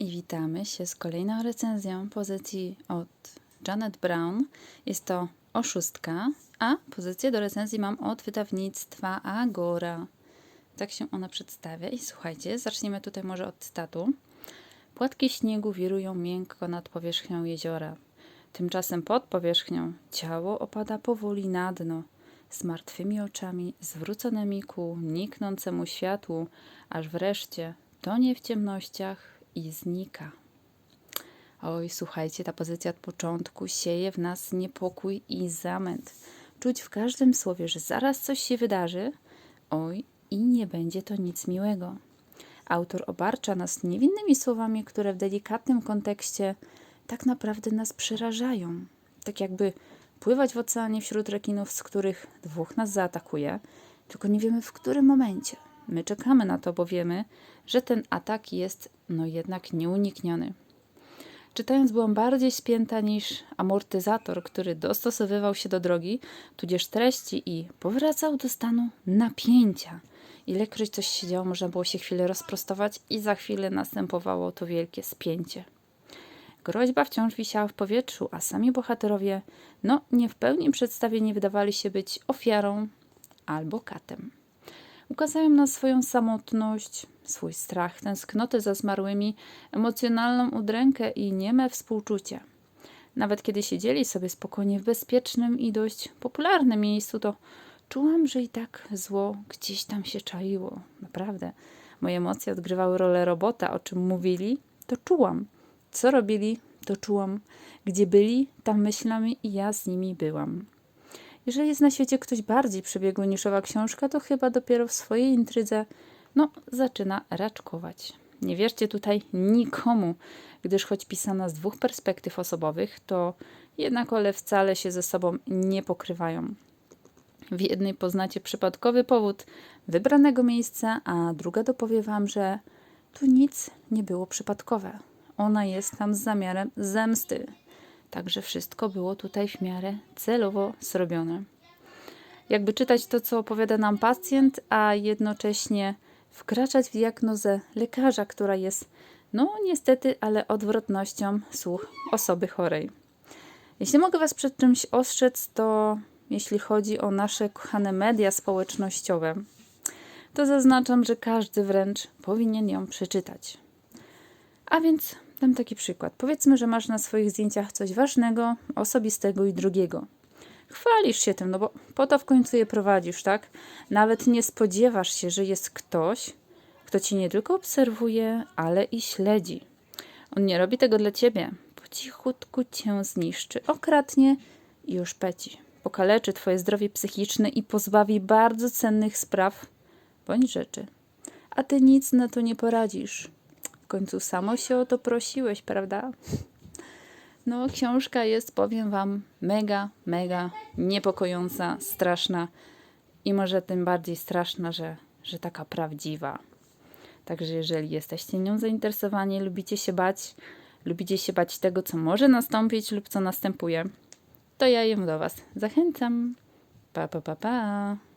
I witamy się z kolejną recenzją pozycji od Janet Brown. Jest to oszustka, a pozycję do recenzji mam od wydawnictwa Agora. Tak się ona przedstawia. I słuchajcie, zaczniemy tutaj może od cytatu. Płatki śniegu wirują miękko nad powierzchnią jeziora. Tymczasem pod powierzchnią ciało opada powoli na dno, z martwymi oczami zwróconymi ku niknącemu światłu, aż wreszcie tonie w ciemnościach i znika. Oj, słuchajcie, ta pozycja od początku sieje w nas niepokój i zamęt. Czuć w każdym słowie, że zaraz coś się wydarzy, oj, i nie będzie to nic miłego. Autor obarcza nas niewinnymi słowami, które w delikatnym kontekście tak naprawdę nas przerażają. Tak jakby pływać w oceanie wśród rekinów, z których dwóch nas zaatakuje, tylko nie wiemy w którym momencie. My czekamy na to, bo wiemy, że ten atak jest no jednak nieunikniony. Czytając byłam bardziej spięta niż amortyzator, który dostosowywał się do drogi, tudzież treści i powracał do stanu napięcia. Ilekroć coś się działo, można było się chwilę rozprostować i za chwilę następowało to wielkie spięcie. Groźba wciąż wisiała w powietrzu, a sami bohaterowie, no nie w pełni przedstawieni wydawali się być ofiarą albo katem. Ukazają nam swoją samotność, swój strach, tęsknotę za zmarłymi, emocjonalną udrękę i nieme współczucie. Nawet kiedy siedzieli sobie spokojnie w bezpiecznym i dość popularnym miejscu, to czułam, że i tak zło gdzieś tam się czaiło. Naprawdę. Moje emocje odgrywały rolę robota, o czym mówili, to czułam. Co robili, to czułam. Gdzie byli, tam myślami i ja z nimi byłam. Jeżeli jest na świecie ktoś bardziej przebiegły niż owa książka, to chyba dopiero w swojej intrydze, no, zaczyna raczkować. Nie wierzcie tutaj nikomu, gdyż choć pisana z dwóch perspektyw osobowych, to jednak one wcale się ze sobą nie pokrywają. W jednej poznacie przypadkowy powód wybranego miejsca, a druga dopowie wam, że tu nic nie było przypadkowe. Ona jest tam z zamiarem zemsty. Także wszystko było tutaj w miarę celowo zrobione. Jakby czytać to, co opowiada nam pacjent, a jednocześnie wkraczać w diagnozę lekarza, która jest, no niestety, ale odwrotnością słuch osoby chorej. Jeśli mogę Was przed czymś ostrzec, to jeśli chodzi o nasze kochane media społecznościowe, to zaznaczam, że każdy wręcz powinien ją przeczytać. A więc dam taki przykład. Powiedzmy, że masz na swoich zdjęciach coś ważnego, osobistego i drugiego. Chwalisz się tym, no bo po to w końcu je prowadzisz, tak? Nawet nie spodziewasz się, że jest ktoś, kto ci nie tylko obserwuje, ale i śledzi. On nie robi tego dla ciebie. Po cichutku cię zniszczy, okradnie i już peci. Pokaleczy twoje zdrowie psychiczne i pozbawi bardzo cennych spraw bądź rzeczy. A ty nic na to nie poradzisz. Końcu samo się o to prosiłeś, prawda? No, książka jest, powiem Wam, mega, mega niepokojąca, straszna i może tym bardziej straszna, że, że taka prawdziwa. Także jeżeli jesteście nią zainteresowani, lubicie się bać, lubicie się bać tego, co może nastąpić lub co następuje, to ja ją do Was zachęcam. Pa, pa, pa, pa.